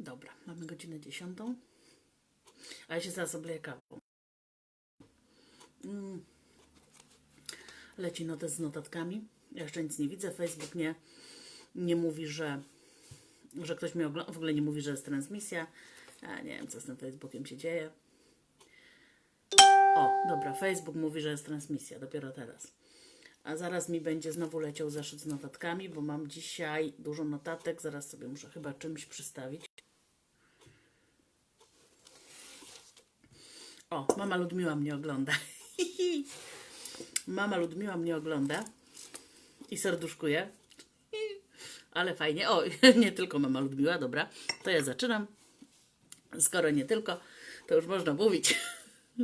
Dobra, mamy godzinę dziesiątą. A ja się zaraz obleję kawą. Mm. Leci notes z notatkami. Ja jeszcze nic nie widzę. Facebook nie, nie mówi, że, że ktoś mnie ogląda. W ogóle nie mówi, że jest transmisja. Ja nie wiem, co z tym Facebookiem się dzieje. O, dobra, Facebook mówi, że jest transmisja. Dopiero teraz. A zaraz mi będzie znowu leciał zeszyt z notatkami, bo mam dzisiaj dużo notatek. Zaraz sobie muszę chyba czymś przystawić. O, mama Ludmiła mnie ogląda. mama Ludmiła mnie ogląda i serduszkuje. Ale fajnie. O, nie tylko mama Ludmiła, dobra. To ja zaczynam. Skoro nie tylko, to już można mówić.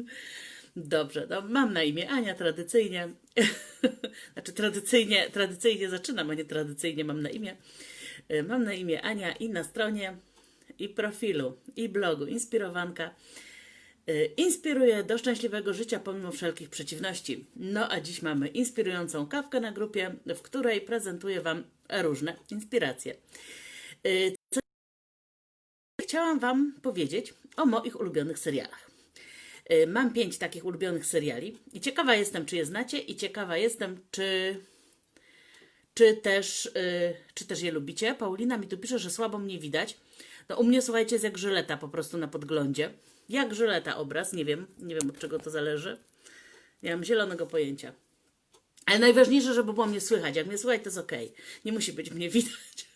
Dobrze, no mam na imię Ania tradycyjnie. znaczy tradycyjnie, tradycyjnie zaczynam, a nie tradycyjnie mam na imię. Mam na imię Ania i na stronie, i profilu, i blogu Inspirowanka. Y, Inspiruję do szczęśliwego życia pomimo wszelkich przeciwności. No a dziś mamy inspirującą kawkę na grupie, w której prezentuję Wam różne inspiracje. Y, Co chciałam Wam powiedzieć o moich ulubionych serialach. Y, Mam pięć takich ulubionych seriali i ciekawa jestem, czy je znacie i ciekawa jestem, czy, czy, też, czy też je lubicie. Paulina mi tu pisze, że słabo mnie widać. No u mnie, słuchajcie, jest jak żyleta po prostu na podglądzie. Jak żyleta obraz, nie wiem, nie wiem od czego to zależy. Nie mam zielonego pojęcia. Ale najważniejsze, żeby było mnie słychać. Jak mnie słychać, to jest okej. Nie musi być mnie widać.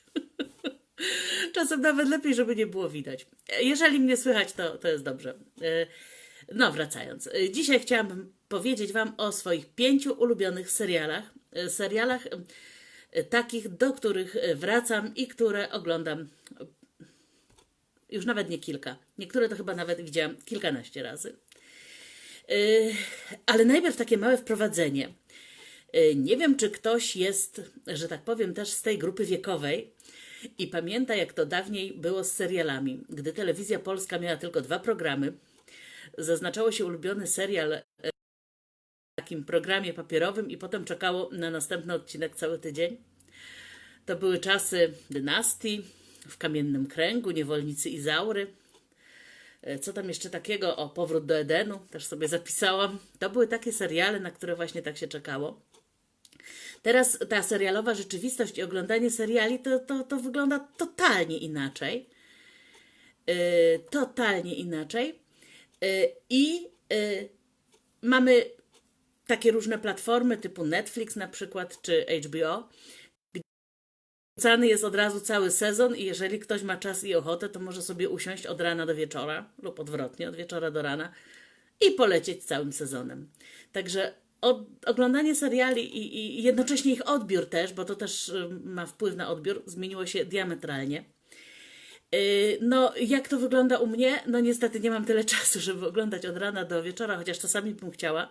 Czasem nawet lepiej, żeby nie było widać. Jeżeli mnie słychać, to, to jest dobrze. E, No, wracając. E, Dzisiaj chciałabym powiedzieć Wam o swoich pięciu ulubionych serialach. E, Serialach takich, do których wracam i które oglądam już nawet nie kilka. Niektóre to chyba nawet widziałam kilkanaście razy. E, Ale najpierw takie małe wprowadzenie. E, Nie wiem, czy ktoś jest, że tak powiem, też z tej grupy wiekowej i pamięta, jak to dawniej było z serialami. Gdy telewizja polska miała tylko dwa programy, zaznaczało się ulubiony serial e, w takim programie papierowym i potem czekało na następny odcinek cały tydzień. To były czasy dynastii, w kamiennym kręgu, niewolnicy Izaury. E, Co tam jeszcze takiego? O, powrót do Edenu, też sobie zapisałam. To były takie seriale, na które właśnie tak się czekało. Teraz ta serialowa rzeczywistość i oglądanie seriali to, to, to wygląda totalnie inaczej. Yy, totalnie inaczej. Yy, I yy, mamy takie różne platformy typu Netflix na przykład, czy HBO, gdzie wrzucany jest od razu cały sezon i jeżeli ktoś ma czas i ochotę, to może sobie usiąść od rana do wieczora lub odwrotnie, od wieczora do rana i polecieć całym sezonem. Także od, oglądanie seriali i, i jednocześnie ich odbiór też, bo to też y, ma wpływ na odbiór, zmieniło się diametralnie. Yy, No, jak to wygląda u mnie? No, niestety nie mam tyle czasu, żeby oglądać od rana do wieczora, chociaż czasami bym chciała.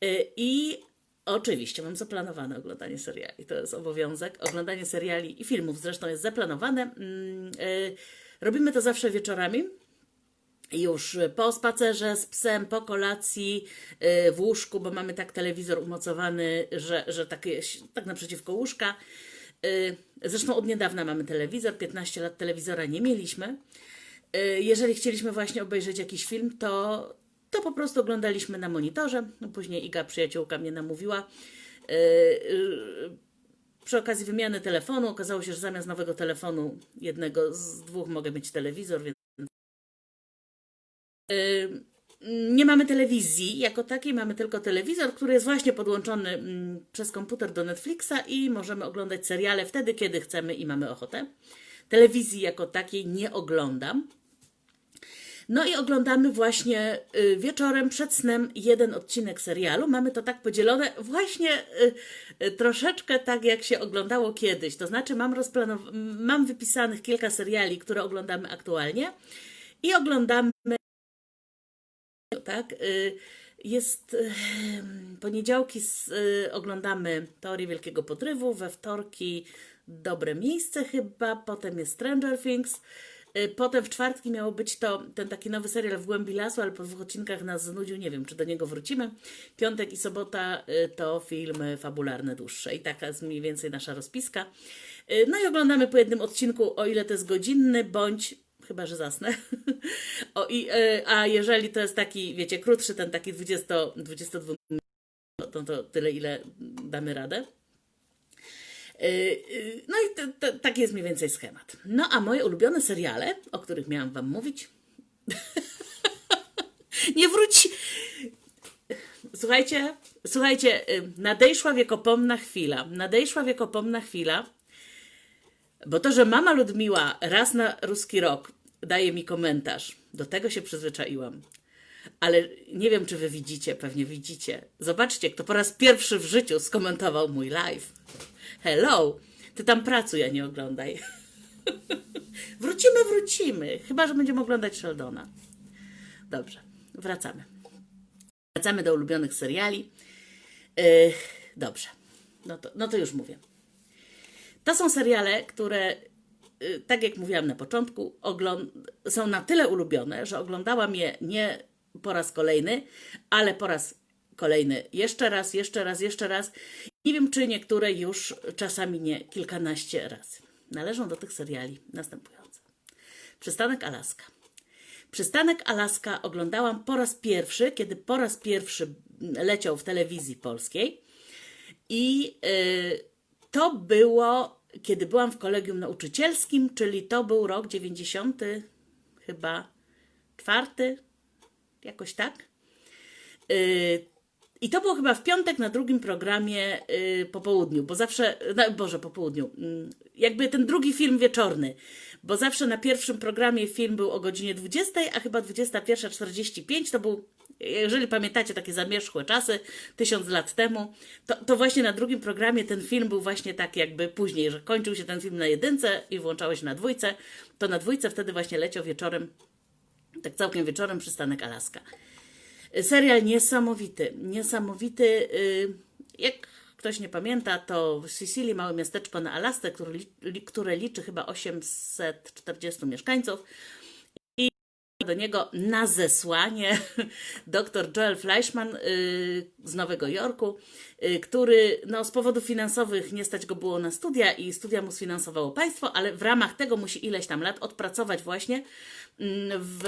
Yy, I oczywiście mam zaplanowane oglądanie seriali. To jest obowiązek. Oglądanie seriali i filmów zresztą jest zaplanowane. Mm, yy, Robimy to zawsze wieczorami już po spacerze z psem, po kolacji, yy, w łóżku, bo mamy tak telewizor umocowany, że, że tak, tak naprzeciwko łóżka. Yy, Zresztą od niedawna mamy telewizor, 15 lat telewizora nie mieliśmy. Jeżeli chcieliśmy właśnie obejrzeć jakiś film, to, to po prostu oglądaliśmy na monitorze. No, później Iga, przyjaciółka, mnie namówiła. Yy, yy, Przy okazji wymiany telefonu okazało się, że zamiast nowego telefonu, jednego z dwóch, mogę mieć telewizor, więc nie mamy telewizji jako takiej, mamy tylko telewizor, który jest właśnie podłączony mm, przez komputer do Netflixa i możemy oglądać seriale wtedy, kiedy chcemy i mamy ochotę. Telewizji jako takiej nie oglądam. No i oglądamy właśnie y, wieczorem przed snem jeden odcinek serialu. Mamy to tak podzielone właśnie y, y, troszeczkę tak, jak się oglądało kiedyś. To znaczy mam, rozplanow- mam wypisanych kilka seriali, które oglądamy aktualnie i oglądamy tak? Jest poniedziałki y, oglądamy Teorię Wielkiego Podrywu, we wtorki Dobre Miejsce chyba, potem jest Stranger Things, potem w czwartki miało być to ten taki nowy serial w głębi lasu, ale po dwóch odcinkach nas znudził, nie wiem czy do niego wrócimy. Piątek i sobota y, to filmy fabularne dłuższe i taka jest mniej więcej nasza rozpiska. Y, No i oglądamy po jednym odcinku, o ile to jest godzinny, bądź chyba że zasnę. O, i, a jeżeli to jest taki, wiecie, krótszy, ten taki 20, 22 to, to tyle, ile damy radę. Yy, yy, No i to, to, taki jest mniej więcej schemat. No a moje ulubione seriale, o których miałam Wam mówić, nie wróci. Słuchajcie, słuchajcie, yy, nadejszła wiekopomna chwila. Nadejszła wiekopomna chwila, bo to, że mama Ludmiła raz na ruski rok daje mi komentarz, do tego się przyzwyczaiłam. Ale nie wiem, czy wy widzicie, pewnie widzicie. Zobaczcie, kto po raz pierwszy w życiu skomentował mój live. Hello, ty tam pracuj, a nie oglądaj. wrócimy, wrócimy. Chyba, że będziemy oglądać Sheldona. Dobrze, wracamy. Wracamy do ulubionych seriali. Yy, dobrze, no to, no to już mówię. To są seriale, które, y, tak jak mówiłam na początku, są na tyle ulubione, że oglądałam je nie po raz kolejny, ale po raz kolejny jeszcze raz, jeszcze raz, jeszcze raz. Nie wiem, czy niektóre już czasami nie kilkanaście razy. Należą do tych seriali następujące. Przystanek Alaska. Przystanek Alaska oglądałam po raz pierwszy, kiedy po raz pierwszy leciał w telewizji polskiej. I y, to było, kiedy byłam w kolegium nauczycielskim, czyli to był rok 90, chyba czwarty, jakoś tak. Y, I to było chyba w piątek na drugim programie y, po południu, bo zawsze, no, Boże, po południu, mm, jakby ten drugi film wieczorny, bo zawsze na pierwszym programie film był o godzinie 20, a chyba 21.45 to był, jeżeli pamiętacie takie zamierzchłe czasy, tysiąc lat temu, to, to właśnie na drugim programie ten film był właśnie tak jakby później, że kończył się ten film na jedynce i włączało się na dwójce, to na dwójce wtedy właśnie leciał wieczorem, tak całkiem wieczorem przystanek Alaska. Serial niesamowity, niesamowity. y, Jak ktoś nie pamięta, to w Sicilii małe miasteczko na Alasce, które, li- które liczy chyba 840 mieszkańców. Do niego na zesłanie dr Joel Fleischman y, z Nowego Jorku, y, który no, z powodów finansowych nie stać go było na studia i studia mu sfinansowało państwo, ale w ramach tego musi ileś tam lat odpracować właśnie mm, w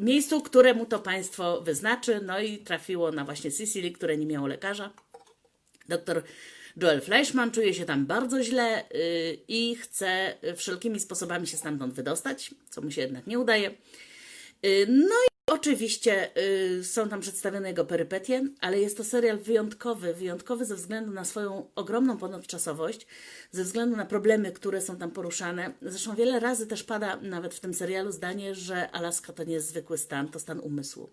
miejscu, które mu to państwo wyznaczy. No i trafiło na właśnie Sicily, które nie miało lekarza. Doktor Joel Fleischman czuje się tam bardzo źle y, i chce wszelkimi sposobami się stamtąd wydostać, co mu się jednak nie udaje. Y, No i oczywiście y, są tam przedstawione jego perypetie, ale jest to serial wyjątkowy, wyjątkowy ze względu na swoją ogromną ponadczasowość, ze względu na problemy, które są tam poruszane. Zresztą wiele razy też pada nawet w tym serialu zdanie, że Alaska to nie jest zwykły stan, to stan umysłu.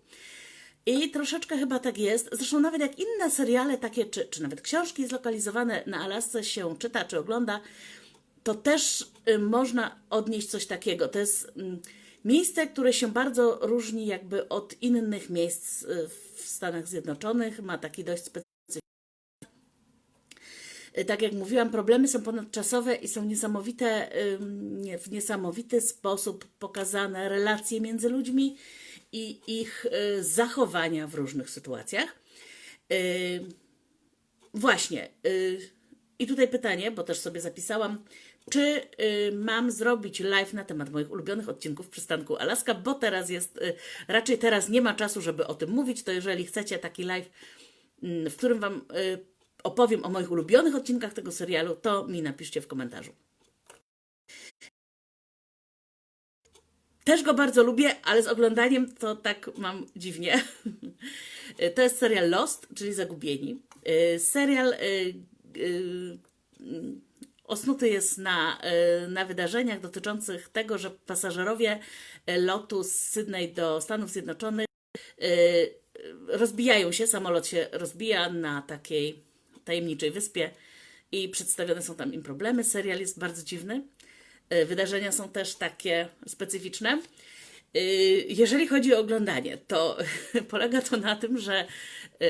I troszeczkę chyba tak jest. Zresztą nawet jak inne seriale takie, czy, czy nawet książki zlokalizowane na Alasce się czyta, czy ogląda, to też y, można odnieść coś takiego. To jest mm, miejsce, które się bardzo różni jakby od innych miejsc y, w Stanach Zjednoczonych. Ma taki dość specyficzny. Tak jak mówiłam, problemy są ponadczasowe i są niesamowite, w niesamowity sposób pokazane relacje między ludźmi i ich y, zachowania w różnych sytuacjach. Y, Właśnie. I tutaj pytanie, bo też sobie zapisałam, czy y, mam zrobić live na temat moich ulubionych odcinków przystanku Alaska, bo teraz jest, y, raczej teraz nie ma czasu, żeby o tym mówić, to jeżeli chcecie taki live, mm, w którym Wam y, opowiem o moich ulubionych odcinkach tego serialu, to mi napiszcie w komentarzu. Też go bardzo lubię, ale z oglądaniem to tak mam dziwnie. To jest serial Lost, czyli Zagubieni. Y, Serial y, y, osnuty jest na, y, na wydarzeniach dotyczących tego, że pasażerowie y, lotu z Sydney do Stanów Zjednoczonych y, rozbijają się, samolot się rozbija na takiej tajemniczej wyspie i przedstawione są tam im problemy. Serial jest bardzo dziwny. Wydarzenia są też takie specyficzne. Jeżeli chodzi o oglądanie, to polega to na tym, że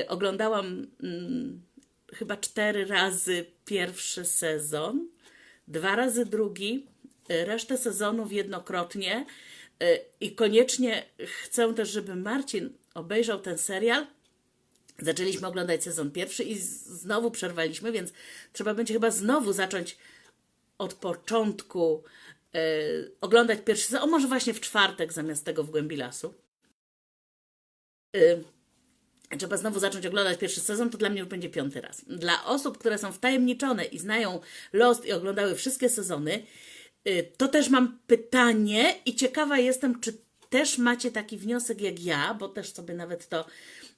oglądałam mm, chyba cztery razy pierwszy sezon, dwa razy drugi, y, resztę sezonów jednokrotnie y, i koniecznie chcę też, żeby Marcin obejrzał ten serial. Zaczęliśmy oglądać sezon pierwszy i znowu przerwaliśmy, więc trzeba będzie chyba znowu zacząć od początku oglądać pierwszy sezon, o może właśnie w czwartek zamiast tego w głębi lasu. Y, trzeba znowu zacząć oglądać pierwszy sezon, to dla mnie już będzie piąty raz. Dla osób, które są wtajemniczone i znają Lost i oglądały wszystkie sezony, y, to też mam pytanie i ciekawa jestem, czy też macie taki wniosek jak ja, bo też sobie nawet to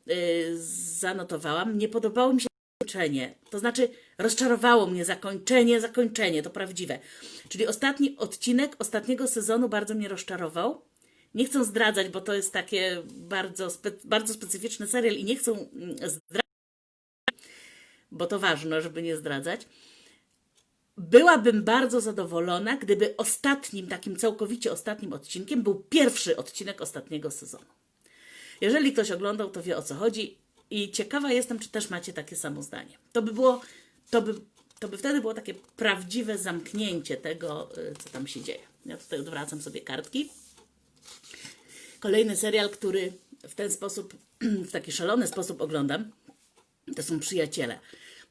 y, zanotowałam. Nie podobało mi się zakończenie. To znaczy, rozczarowało mnie zakończenie, zakończenie, to prawdziwe. Czyli ostatni odcinek ostatniego sezonu bardzo mnie rozczarował. Nie chcę zdradzać, bo to jest takie bardzo, bardzo specyficzny serial i nie chcę mm, zdradzać, bo to ważne, żeby nie zdradzać. Byłabym bardzo zadowolona, gdyby ostatnim, takim całkowicie ostatnim odcinkiem był pierwszy odcinek ostatniego sezonu. Jeżeli ktoś oglądał, to wie o co chodzi i ciekawa jestem, czy też macie takie samo zdanie. To by było, to by, to by wtedy było takie prawdziwe zamknięcie tego, y, co tam się dzieje. Ja tutaj odwracam sobie kartki. Kolejny serial, który w ten sposób, w taki szalony sposób oglądam, to są Przyjaciele.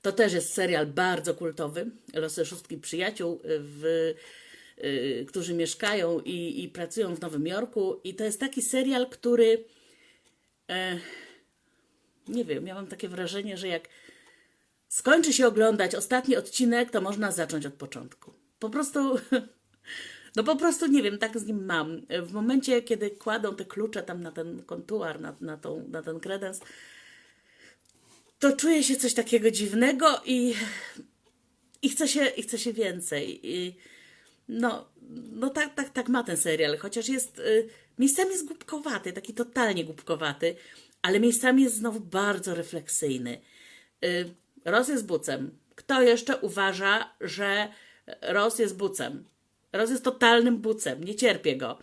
To też jest serial bardzo kultowy. Losy szóstki przyjaciół, w, y, którzy mieszkają i, i pracują w Nowym Jorku. I to jest taki serial, który. E, nie wiem, ja mam takie wrażenie, że jak skończy się oglądać ostatni odcinek, to można zacząć od początku. Po prostu. No po prostu nie wiem, tak z nim mam. W momencie, kiedy kładą te klucze tam na ten kontuar, na, na, tą, na ten kredens, to czuję się coś takiego dziwnego i, i, chce, się, i chce się więcej. I, no, no tak, tak, tak ma ten serial, chociaż jest y, miejscami jest głupkowaty, taki totalnie głupkowaty, ale miejscami jest znowu bardzo refleksyjny. Y, Ross jest bucem. Kto jeszcze uważa, że Ross jest bucem? Roz jest totalnym bucem, nie cierpię go.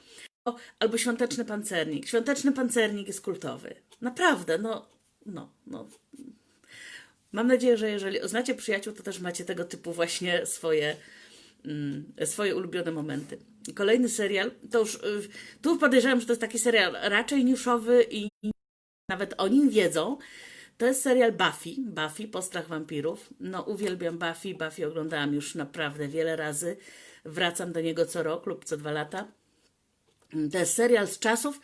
Albo świąteczny pancernik. Świąteczny pancernik jest kultowy. Naprawdę, no, no, no. Mam nadzieję, że jeżeli znacie przyjaciół, to też macie tego typu właśnie swoje, mm, swoje ulubione momenty. Kolejny serial, to już, y, tu podejrzewam, że to jest taki serial raczej niuszowy i nawet o nim wiedzą. To jest serial Buffy, Buffy, Postrach Wampirów. No uwielbiam Buffy, Buffy oglądałam już naprawdę wiele razy. Wracam do niego co rok lub co dwa lata. To jest serial z czasów,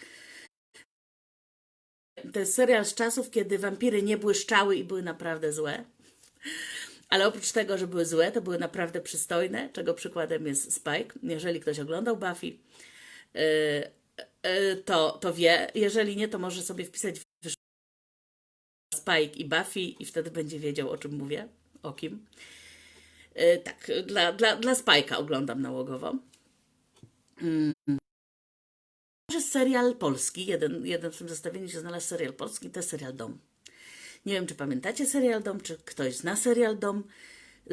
to jest serial z czasów, kiedy wampiry nie błyszczały i były naprawdę złe. Ale oprócz tego, że były złe, to były naprawdę przystojne, czego przykładem jest Spike. Jeżeli ktoś oglądał Buffy, yy, yy, to, to wie. Jeżeli nie, to może sobie wpisać Spike i Buffy i wtedy będzie wiedział, o czym mówię, o kim. Yy, tak, dla, dla, dla Spike'a oglądam nałogowo. Mm jest serial polski, jeden, jeden w tym zestawieniu się znalazł serial polski, to jest serial Dom. Nie wiem, czy pamiętacie serial Dom, czy ktoś zna serial Dom.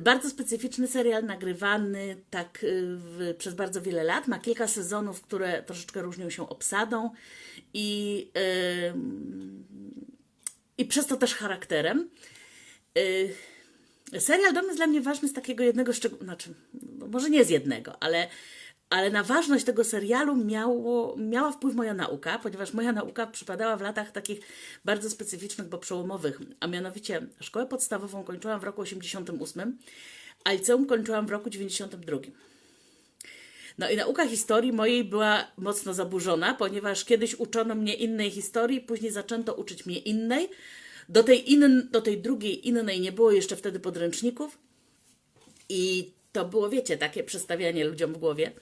Bardzo specyficzny serial, nagrywany tak y, w, przez bardzo wiele lat. Ma kilka sezonów, które troszeczkę różnią się obsadą i, yy, i przez to też charakterem. Yy, serial Dom jest dla mnie ważny z takiego jednego szczegółu, znaczy, no może nie z jednego, ale ale na ważność tego serialu miało, miała wpływ moja nauka, ponieważ moja nauka przypadała w latach takich bardzo specyficznych, bo przełomowych, a mianowicie szkołę podstawową kończyłam w roku 88, a liceum kończyłam w roku 92. No i nauka historii mojej była mocno zaburzona, ponieważ kiedyś uczono mnie innej historii, później zaczęto uczyć mnie innej. Do tej, in, do tej drugiej innej nie było jeszcze wtedy podręczników i to było, wiecie, takie przestawianie ludziom w głowie,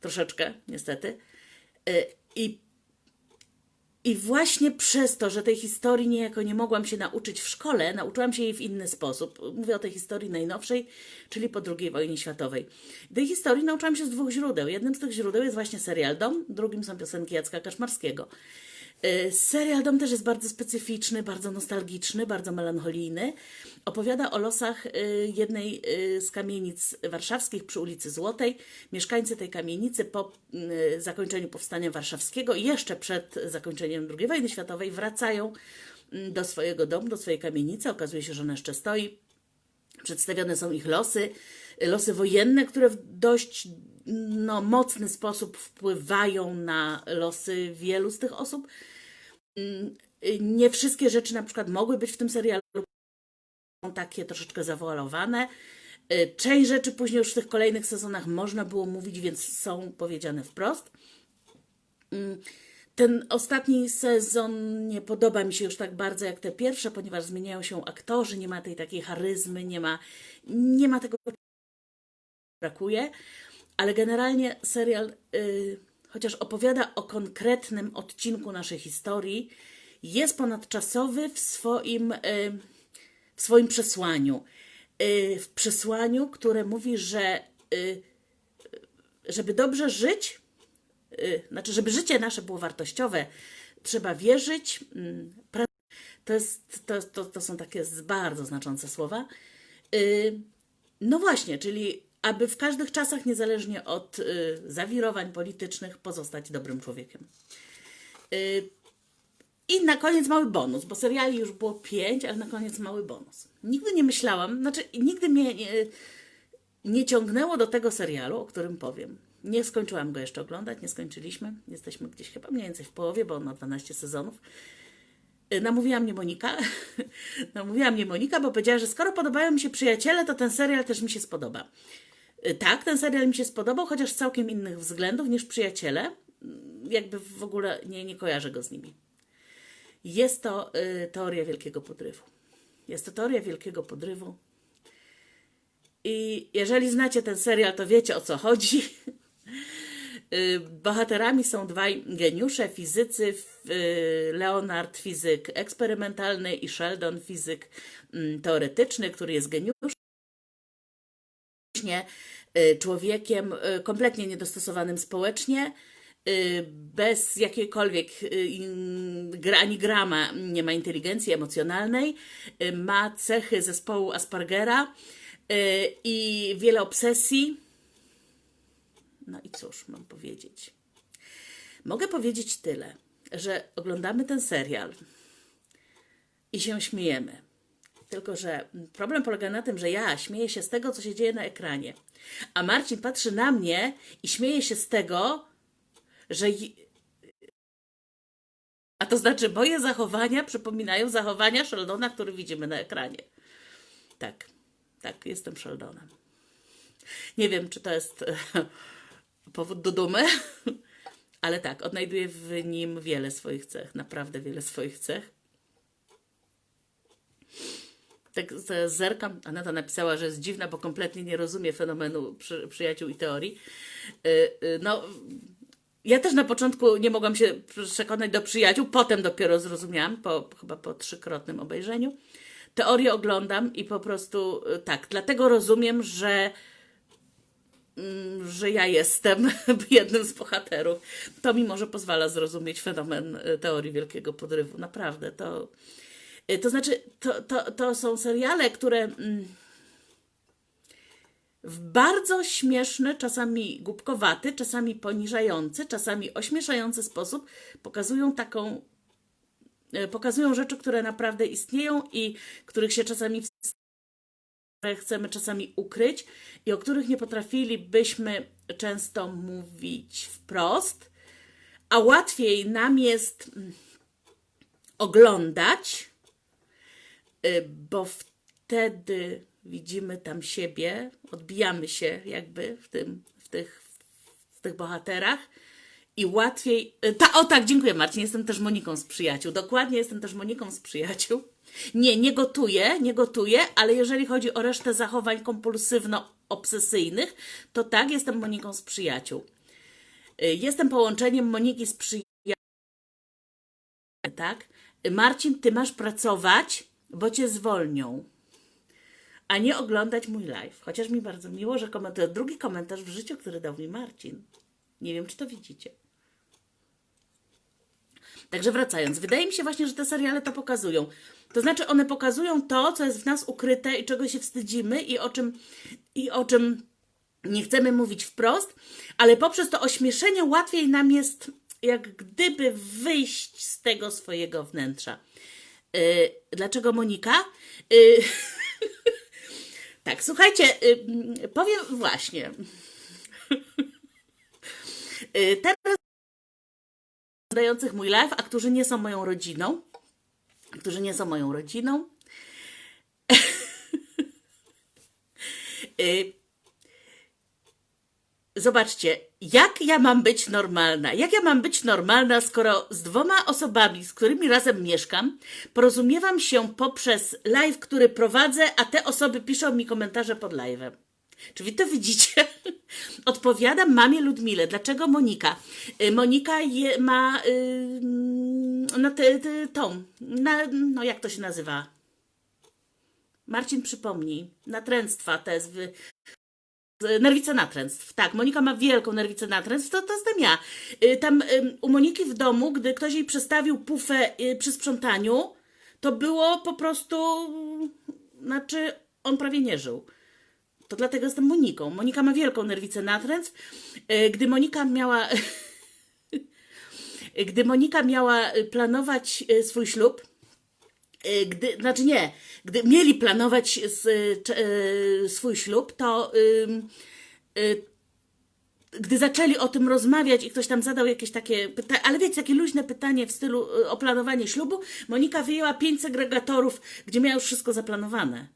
troszeczkę, niestety. Y, I, I właśnie przez to, że tej historii niejako nie mogłam się nauczyć w szkole, nauczyłam się jej w inny sposób. Mówię o tej historii najnowszej, czyli po II wojnie światowej. Tej historii nauczyłam się z dwóch źródeł. Jednym z tych źródeł jest właśnie serial Dom, drugim są piosenki Jacka Kaszmarskiego. Y, serial Dom też jest bardzo specyficzny, bardzo nostalgiczny, bardzo melancholijny. Opowiada o losach y, jednej y, z kamienic warszawskich przy ulicy Złotej. Mieszkańcy tej kamienicy po zakończeniu Powstania Warszawskiego i jeszcze przed zakończeniem II wojny światowej wracają do swojego domu, do swojej kamienicy. Okazuje się, że ona jeszcze stoi. Przedstawione są ich losy, losy wojenne, które w dość no, mocny sposób wpływają na losy wielu z tych osób. Nie wszystkie rzeczy na przykład mogły być w tym serialu, takie troszeczkę zawoalowane. Y, Część rzeczy później już w tych kolejnych sezonach można było mówić, więc są powiedziane wprost. Mm, Ten ostatni sezon nie podoba mi się już tak bardzo jak te pierwsze, ponieważ zmieniają się aktorzy, nie ma tej takiej charyzmy, nie ma, nie ma tego, brakuje, ale generalnie serial, y, chociaż opowiada o konkretnym odcinku naszej historii, jest ponadczasowy w swoim, y, w swoim przesłaniu. Y, w przesłaniu, które mówi, że y, żeby dobrze żyć, znaczy, żeby życie nasze było wartościowe, trzeba wierzyć. mm, To, jest, to, to, to są takie bardzo znaczące słowa. No właśnie, czyli aby w każdych czasach, niezależnie od y, zawirowań politycznych, pozostać dobrym człowiekiem. Y, I na koniec mały bonus, bo seriali już było pięć, ale na koniec mały bonus. Nigdy nie myślałam, znaczy nigdy mnie nie, nie ciągnęło do tego serialu, o którym powiem. Nie skończyłam go jeszcze oglądać, nie skończyliśmy. Jesteśmy gdzieś chyba mniej więcej w połowie, bo on ma 12 sezonów. Namówiła mnie Monika. Namówiła mnie Monika, bo powiedziała, że skoro podobają mi się przyjaciele, to ten serial też mi się spodoba. Y, Tak, ten serial mi się spodobał, chociaż z całkiem innych względów niż przyjaciele. Mm, Jakby w ogóle nie, nie kojarzę go z nimi. Jest to y, teoria wielkiego podrywu. Jest to teoria wielkiego podrywu. I jeżeli znacie ten serial, to wiecie o co chodzi. Y, Bohaterami są dwaj geniusze, fizycy, y, Leonard fizyk eksperymentalny i Sheldon fizyk mm, teoretyczny, który jest geniuszem, y, człowiekiem y, kompletnie niedostosowanym społecznie, y, bez jakiejkolwiek ani grama nie ma inteligencji emocjonalnej, ma cechy zespołu Aspergera i wiele obsesji. No i cóż mam powiedzieć? Mogę powiedzieć tyle, że oglądamy ten serial i się śmiejemy. Tylko, że problem polega na tym, że ja śmieję się z tego, co się dzieje na ekranie, a Marcin patrzy na mnie i śmieje się z tego, że. A to znaczy, moje zachowania przypominają zachowania Sheldona, który widzimy na ekranie. Tak, tak, jestem Sheldonem. Nie wiem, czy to jest e, powód do dumy, ale tak, odnajduję w nim wiele swoich cech, naprawdę wiele swoich cech. Tak zerkam, Aneta napisała, że jest dziwna, bo kompletnie nie rozumie fenomenu przy, przyjaciół i teorii. Y, y, No, ja też na początku nie mogłam się przekonać do przyjaciół, potem dopiero zrozumiałam, po, chyba po trzykrotnym obejrzeniu. Teorię oglądam i po prostu y, tak, dlatego rozumiem, że mm, że ja jestem jednym z bohaterów. To mi może pozwala zrozumieć fenomen teorii wielkiego podrywu. Naprawdę, to... y, To znaczy, to, to, to są seriale, które mm, w bardzo śmieszny, czasami głupkowaty, czasami poniżający, czasami ośmieszający sposób pokazują taką y, pokazują rzeczy, które naprawdę istnieją i których się czasami chcemy czasami ukryć i o których nie potrafilibyśmy często mówić wprost, a łatwiej nam jest mm, oglądać, bo wtedy widzimy tam siebie, odbijamy się jakby w, tym, w, tych, w tych bohaterach i łatwiej. y, Ta, o tak, dziękuję Marcin. Jestem też Moniką z przyjaciół. Dokładnie jestem też Moniką z przyjaciół. Nie, nie gotuję, nie gotuję, ale jeżeli chodzi o resztę zachowań kompulsywno-obsesyjnych, to tak, jestem Moniką z przyjaciół. Y, Jestem połączeniem Moniki z przyjaciół. Tak? Y, Marcin, ty masz pracować, bo cię zwolnią. A nie oglądać mój live. Chociaż mi bardzo miło, że komentuję. Drugi komentarz w życiu, który dał mi Marcin. Nie wiem, czy to widzicie. Także wracając, wydaje mi się właśnie, że te seriale to pokazują. To znaczy, one pokazują to, co jest w nas ukryte i czego się wstydzimy i o czym, i o czym nie chcemy mówić wprost, ale poprzez to ośmieszenie łatwiej nam jest jak gdyby wyjść z tego swojego wnętrza. Yy, dlaczego Monika? Yy, tak, słuchajcie, yy, powiem właśnie. Teraz oglądających mój live, a którzy nie są moją rodziną, którzy nie są moją rodziną, Y, Zobaczcie, jak ja mam być normalna? Jak ja mam być normalna, skoro z dwoma osobami, z którymi razem mieszkam, porozumiewam się poprzez live, który prowadzę, a te osoby piszą mi komentarze pod live'em? Czy wy to widzicie? Odpowiadam mamie Ludmile. Dlaczego Monika? Y, Monika je, ma y, na te, te, tą, na, no jak to się nazywa? Marcin przypomnij. Natręctwa te z, Nerwice natręstw. Tak, Monika ma wielką nerwicę natręstw, to, to jestem ja. Y, Tam u Moniki w domu, gdy ktoś jej przestawił pufę y, przy sprzątaniu, to było po prostu, znaczy on prawie nie żył. To dlatego jestem Moniką. Monika ma wielką nerwicę natręstw. Y, Gdy Monika miała... Gdy Monika miała planować swój ślub, gdy, znaczy nie, gdy mieli planować s- cze- y, swój ślub, to y, gdy zaczęli o tym rozmawiać i ktoś tam zadał jakieś takie pytanie, ale wiecie, takie luźne pytanie w stylu y, o planowanie ślubu, Monika wyjęła pięć segregatorów, gdzie miała już wszystko zaplanowane.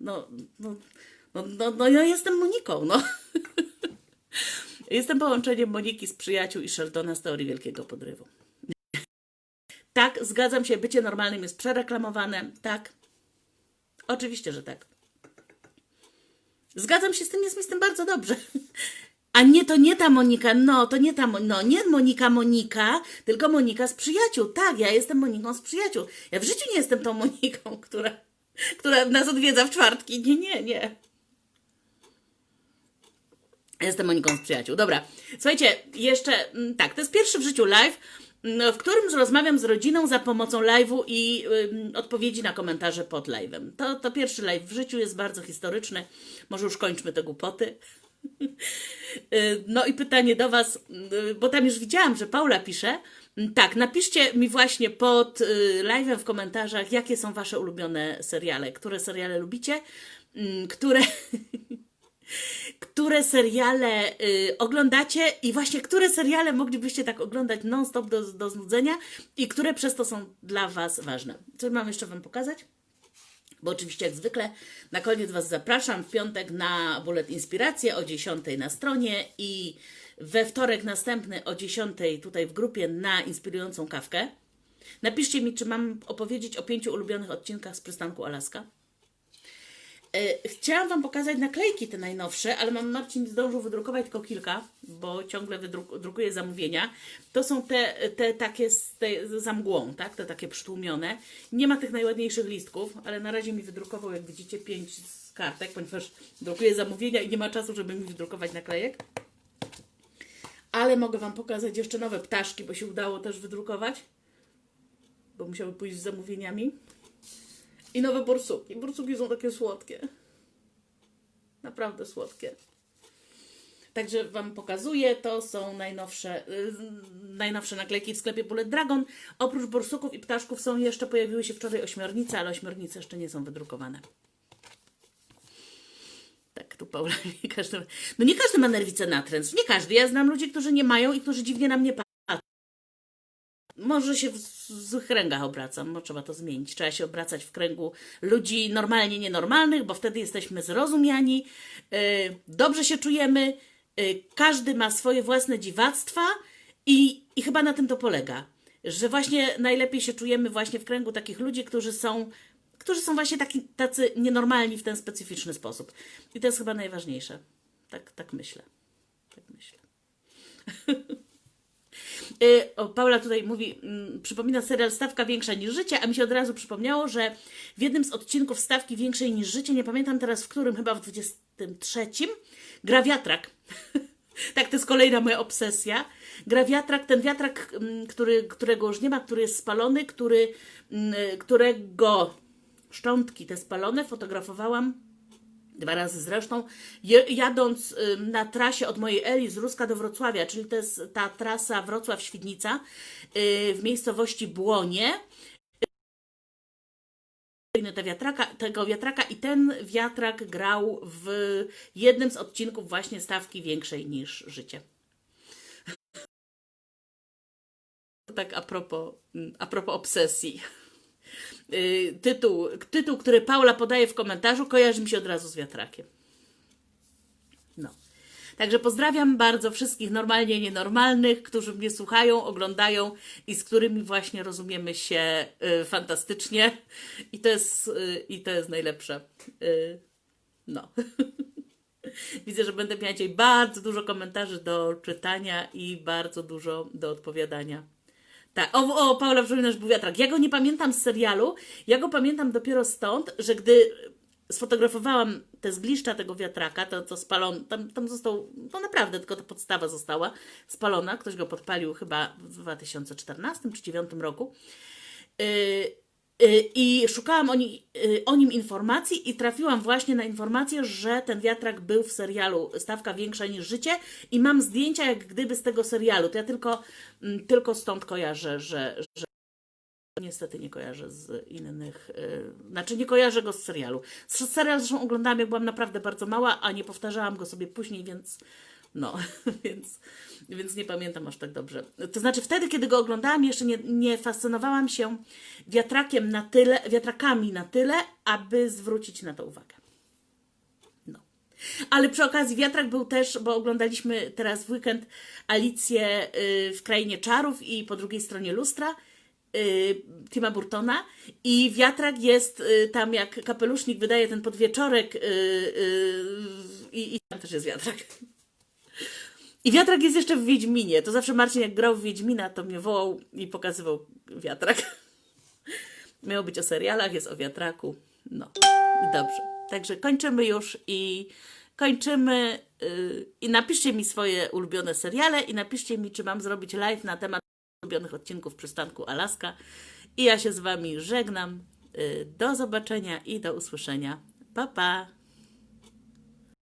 No, no, no, no, no ja jestem Moniką, no. Jestem połączeniem Moniki z przyjaciół i Sheldona z teorii wielkiego podrywu. Tak, zgadzam się, bycie normalnym jest przereklamowane. Tak. Oczywiście, że tak. Zgadzam się z tym, jest mi z tym bardzo dobrze. A nie, to nie ta Monika, no, to nie ta, no, nie Monika Monika, tylko Monika z przyjaciół. Tak, ja jestem Moniką z przyjaciół. Ja w życiu nie jestem tą Moniką, która, która nas odwiedza w czwartki. Nie, nie, nie. Jestem Moniką z przyjaciół. Dobra, słuchajcie, jeszcze mm, tak, to jest pierwszy w życiu live, w którym rozmawiam z rodziną za pomocą live'u i ym, odpowiedzi na komentarze pod live'em. To, to pierwszy live w życiu jest bardzo historyczny. Może już kończmy te głupoty. Y, No i pytanie do Was, y, bo tam już widziałam, że Paula pisze. Tak, napiszcie mi właśnie pod y, live'em w komentarzach, jakie są Wasze ulubione seriale, które seriale lubicie, które, które seriale y, oglądacie i właśnie które seriale moglibyście tak oglądać non-stop do, do znudzenia i które przez to są dla Was ważne. Co mam jeszcze Wam pokazać? Bo oczywiście jak zwykle na koniec Was zapraszam w piątek na Bullet Inspirację o 10 na stronie i we wtorek następny o 10 tutaj w grupie na inspirującą kawkę. Napiszcie mi, czy mam opowiedzieć o pięciu ulubionych odcinkach z przystanku Alaska. E, Chciałam Wam pokazać naklejki te najnowsze, ale mam Marcin zdążył wydrukować tylko kilka, bo ciągle wydruk, drukuje zamówienia. To są te, te takie z, te, za mgłą, tak? Te takie przytłumione. Nie ma tych najładniejszych listków, ale na razie mi wydrukował, jak widzicie, pięć z kartek, ponieważ drukuje zamówienia i nie ma czasu, żeby mi wydrukować naklejek. Ale mogę Wam pokazać jeszcze nowe ptaszki, bo się udało też wydrukować, bo musiały pójść z zamówieniami. I nowe borsuki. Borsuki są takie słodkie. Naprawdę słodkie. Także Wam pokazuję, to są najnowsze, yy, najnowsze naklejki w sklepie Bullet Dragon. Oprócz borsuków i ptaszków są jeszcze, pojawiły się wczoraj ośmiornice, ale ośmiornice jeszcze nie są wydrukowane. Tak, tu Paula, nie każdy, no nie każdy ma nerwicę natręstw, nie każdy. Ja znam ludzi, którzy nie mają i którzy dziwnie na mnie patrzą. Może się w złych kręgach obracam, bo trzeba to zmienić. Trzeba się obracać w kręgu ludzi normalnie nienormalnych, bo wtedy jesteśmy zrozumiani, yy, dobrze się czujemy, yy, każdy ma swoje własne dziwactwa i, i chyba na tym to polega. Że właśnie najlepiej się czujemy właśnie w kręgu takich ludzi, którzy są, którzy są właśnie taki, tacy nienormalni w ten specyficzny sposób. I to jest chyba najważniejsze. Tak, tak myślę. Tak myślę. Y, O, Paula tutaj mówi, mm, przypomina serial Stawka Większa niż Życie, a mi się od razu przypomniało, że w jednym z odcinków Stawki Większej niż Życie, nie pamiętam teraz w którym, chyba w 23, gra wiatrak. tak, to jest kolejna moja obsesja. Gra wiatrak, ten wiatrak, mm, który, którego już nie ma, który jest spalony, który, mm, którego szczątki te spalone fotografowałam Dwa razy zresztą, jadąc na trasie od mojej Eli z Ruska do Wrocławia, czyli to jest ta trasa Wrocław-Świdnica, yy, w miejscowości Błonie, yy, te wiatraka, tego wiatraka i ten wiatrak grał w jednym z odcinków właśnie stawki większej niż życie. Tak a propos, mm, a propos obsesji. Yy, tytuł, tytuł, który Paula podaje w komentarzu, kojarzy mi się od razu z wiatrakiem. Także pozdrawiam bardzo wszystkich normalnie nienormalnych, którzy mnie słuchają, oglądają i z którymi właśnie rozumiemy się y, fantastycznie. I to jest, y, i to jest najlepsze. Y, no. Widzę, że będę miała dzisiaj bardzo dużo komentarzy do czytania i bardzo dużo do odpowiadania. Tak, o, o Paula przypominasz był wiatrak. Ja go nie pamiętam z serialu, ja go pamiętam dopiero stąd, że gdy sfotografowałam te zgliszcza tego wiatraka, to, to spalone, tam, tam został, to naprawdę tylko ta podstawa została spalona, ktoś go podpalił chyba w 2014 czy 2009 roku. Yy, I szukałam o, ni, yy, o nim informacji i trafiłam właśnie na informację, że ten wiatrak był w serialu Stawka Większa niż Życie i mam zdjęcia jak gdyby z tego serialu. To ja tylko, mm, tylko stąd kojarzę, że, że niestety nie kojarzę z innych, yy, znaczy nie kojarzę go z serialu. Serial zresztą oglądałam jak byłam naprawdę bardzo mała, a nie powtarzałam go sobie później, więc no, więc, więc nie pamiętam aż tak dobrze. To znaczy wtedy, kiedy go oglądałam, jeszcze nie, nie fascynowałam się wiatrakiem na tyle, wiatrakami na tyle, aby zwrócić na to uwagę. No. Ale przy okazji wiatrak był też, bo oglądaliśmy teraz w weekend Alicję y, w Krainie Czarów i po drugiej stronie lustra y, Tima Burtona i wiatrak jest y, tam jak kapelusznik wydaje ten podwieczorek i, i tam też jest wiatrak. I wiatrak jest jeszcze w Wiedźminie. To zawsze Marcin jak grał w Wiedźmina, to mnie wołał i pokazywał wiatrak. Miało być o serialach, jest o wiatraku. No, dobrze. Także kończymy już i kończymy. Yy, I napiszcie mi swoje ulubione seriale i napiszcie mi, czy mam zrobić live na temat ulubionych odcinków przystanku Alaska. I ja się z Wami żegnam. Yy, do zobaczenia i do usłyszenia. Pa, pa!